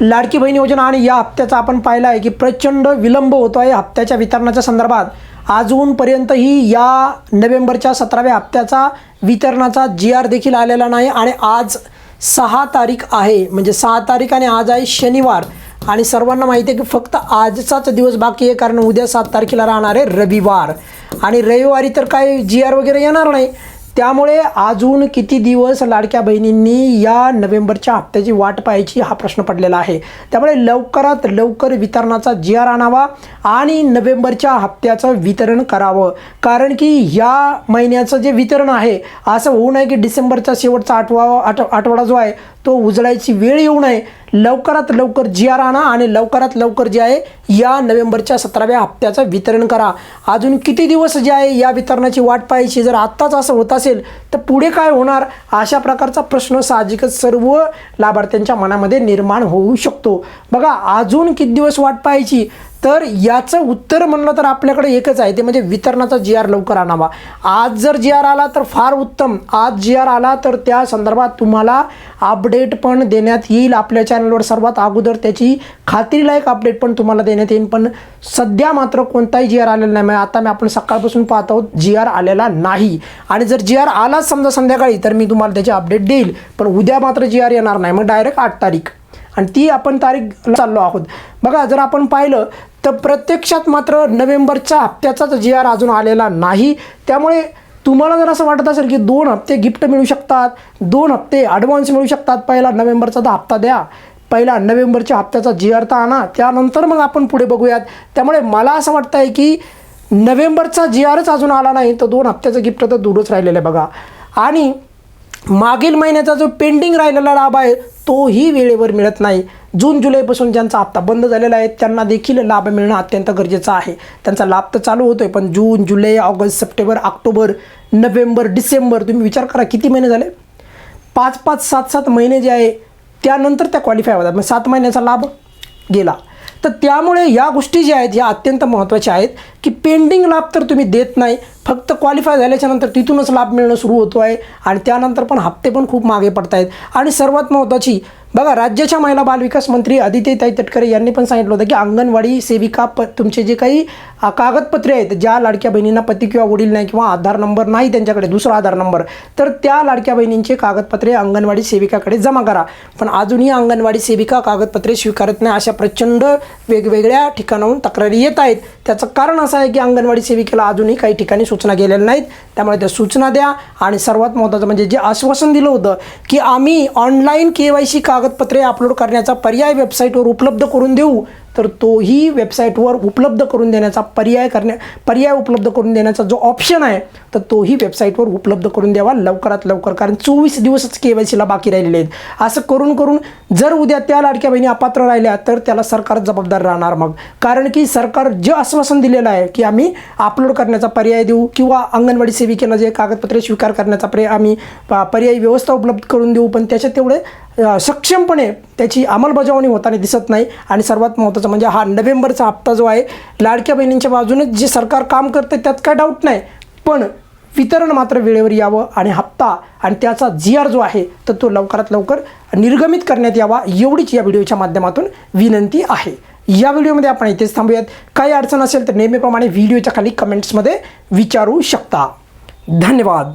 लाडकी बहीण योजना आणि या हप्त्याचा आपण पाहिलं आहे की प्रचंड विलंब होतो आहे हप्त्याच्या वितरणाच्या संदर्भात. अजूनपर्यंतही या नोव्हेंबरच्या सतराव्या हप्त्याचा वितरणाचा जी आर देखील आलेला नाही आणि आज सहा तारीख आहे. म्हणजे सहा तारीख आणि आज आहे शनिवार. आणि सर्वांना माहिती आहे की फक्त आजचाच दिवस बाकी आहे कारण उद्या सात तारखेला राहणार आहे रविवार. आणि रविवारी तर काही जी आर वगैरे येणार नाही. त्यामुळे अजून किती दिवस लाडक्या बहिणींनी या नोव्हेंबरच्या हप्त्याची वाट पाहायची हा प्रश्न पडलेला आहे. त्यामुळे लवकरात लवकर वितरणाचा जी आर आणावा आणि नोव्हेंबरच्या हप्त्याचं वितरण करावं. कारण की या महिन्याचं जे वितरण आहे असं होऊ नये की डिसेंबरचा शेवटचा आठवा आठ आठवडा जो आहे तो उजळायची वेळ येऊ नये. लवकरात लवकर जी आर आणा आणि लवकरात लवकर जे आहे या नोव्हेंबरच्या सतराव्या हप्त्याचं वितरण करा. अजून किती दिवस जे आहे या वितरणाची वाट पाहायची? जर आत्ताच असं होत असेल तर पुढे काय होणार? अशा प्रकारचा प्रश्न साहजिकच सर्व लाभार्थ्यांच्या मनामध्ये निर्माण होऊ शकतो. बघा अजून किती दिवस वाट पाहायची? तर याचं उत्तर म्हणलं तर आपल्याकडे एकच आहे ते म्हणजे वितरणाचा जी आर लवकर आणावा. आज जर जी आर आला तर फार उत्तम. आज जी आर आला तर त्या संदर्भात तुम्हाला अपडेट पण देण्यात येईल आपल्या चॅनलवर सर्वात अगोदर त्याची खात्रीलायक अपडेट पण तुम्हाला देण्यात येईल. पण सध्या मात्र कोणताही जी आर आलेला नाही. म्हणजे आता मी आपण सकाळपासून पाहत आहोत जी आर आलेला नाही. आणि जर जी आर आलाच समजा संध्याकाळी तर मी तुम्हाला त्याची अपडेट देईल. पण उद्या मात्र जी आर येणार नाही. मग डायरेक्ट आठ तारीख. आणि ती आपण तारीख चाललो आहोत. बघा जर आपण पाहिलं तर प्रत्यक्षात मात्र नोव्हेंबरच्या हप्त्याचाच जी आर अजून आलेला नाही. त्यामुळे तुम्हाला जर असं वाटत असेल की दोन हप्ते गिफ्ट मिळू शकतात दोन हप्ते ॲडव्हान्स मिळू शकतात पहिला नोव्हेंबरचा तर हप्ता द्या. पहिला नोव्हेंबरच्या हप्त्याचा जी आर तर आणा. त्यानंतर मग आपण पुढे बघूयात. त्यामुळे मला असं वाटतं आहे की नोव्हेंबरचा जी आरच अजून आला नाही तर दोन हप्त्याचं गिफ्ट तर दूरच राहिलेलं आहे बघा. आणि मागील महिन्याचा जो पेंडिंग राहिलेला लाभ आहे तोही वेळेवर मिळत नाही. जून जुलैपासून ज्यांचा हप्ता बंद झालेला आहे त्यांना देखील लाभ मिळणं अत्यंत गरजेचं आहे. त्यांचा लाभ तर चालू होतो आहे पण जून जुलै ऑगस्ट सप्टेंबर ऑक्टोबर नोव्हेंबर डिसेंबर तुम्ही विचार करा किती महिने झाले? पाच पाच सात सात महिने जे आहे त्यानंतर त्या क्वालिफाय होतात. मग सात महिन्याचा लाभ गेला. तर त्यामुळे या गोष्टी ज्या आहेत ह्या अत्यंत महत्त्वाच्या आहेत की पेंडिंग लाभ तर तुम्ही देत नाही. फक्त क्वालिफाय झाल्याच्यानंतर तिथूनच लाभ मिळणं सुरू होतो आहे आणि त्यानंतर पण हप्ते पण खूप मागे पडत आहेत आणि सर्वात महत्त्वाची बघा राज्याच्या महिला बालविकास मंत्री आदित्यताई तटकरे यांनी पण सांगितलं होतं की अंगणवाडी सेविका प तुमचे जे काही कागदपत्रे आहेत ज्या लाडक्या बहिणींना पती किंवा वडील नाही किंवा आधार नंबर नाही त्यांच्याकडे दुसरा आधार नंबर तर त्या लाडक्या बहिणींचे कागदपत्रे अंगणवाडी सेविकाकडे जमा करा. पण अजूनही अंगणवाडी सेविका कागदपत्रे स्वीकारत नाही अशा प्रचंड वेगवेगळ्या ठिकाणाहून तक्रारी येत आहेत. त्याचं कारण असं आहे की अंगणवाडी सेविकेला अजूनही काही ठिकाणी सूचना गेलेल्या नाहीत. त्यामुळे त्या सूचना द्या. आणि सर्वात महत्त्वाचं म्हणजे जे आश्वासन दिलं होतं की आम्ही ऑनलाईन के वाय सी का कागदपत्रे अपलोड करण्याचा पर्याय वेबसाईटवर उपलब्ध करून देऊ तर तोही वेबसाईटवर उपलब्ध करून देण्याचा पर्याय करण्या पर्याय उपलब्ध करून देण्याचा जो ऑप्शन आहे तर तोही वेबसाईटवर उपलब्ध करून द्यावा लवकरात लवकर. कारण चोवीस दिवसच के वाय सीला बाकी राहिलेले आहेत. असं करून करून जर उद्या त्या लाडक्या बहिणी अपात्र राहिल्या तर त्याला सरकार जबाबदार राहणार मग. कारण की सरकार जे आश्वासन दिलेलं आहे की आम्ही अपलोड करण्याचा पर्याय देऊ किंवा अंगणवाडी सेविकेला जे कागदपत्रे स्वीकार करण्याचा पर्याय आम्ही पर्यायी व्यवस्था उपलब्ध करून देऊ पण त्याच्यात तेवढे सक्षमपणे त्याची अंमलबजावणी होताना दिसत नाही. आणि सर्वात महत्त्वाचं म्हणजे हा नोव्हेंबरचा हप्ता जो आहे लाडक्या बहिणींच्या बाजूने जे सरकार काम करते त्यात काय डाऊट नाही. पण वितरण मात्र वेळेवर यावं आणि हप्ता आणि त्याचा जी आर जो आहे तर तो लवकरात लवकर निर्गमित करण्यात यावा एवढीच या व्हिडिओच्या माध्यमातून विनंती आहे. या व्हिडिओमध्ये आपण इथेच थांबूयात. काही अडचण असेल तर नेहमीप्रमाणे व्हिडिओच्या खाली कमेंट्समध्ये विचारू शकता. धन्यवाद.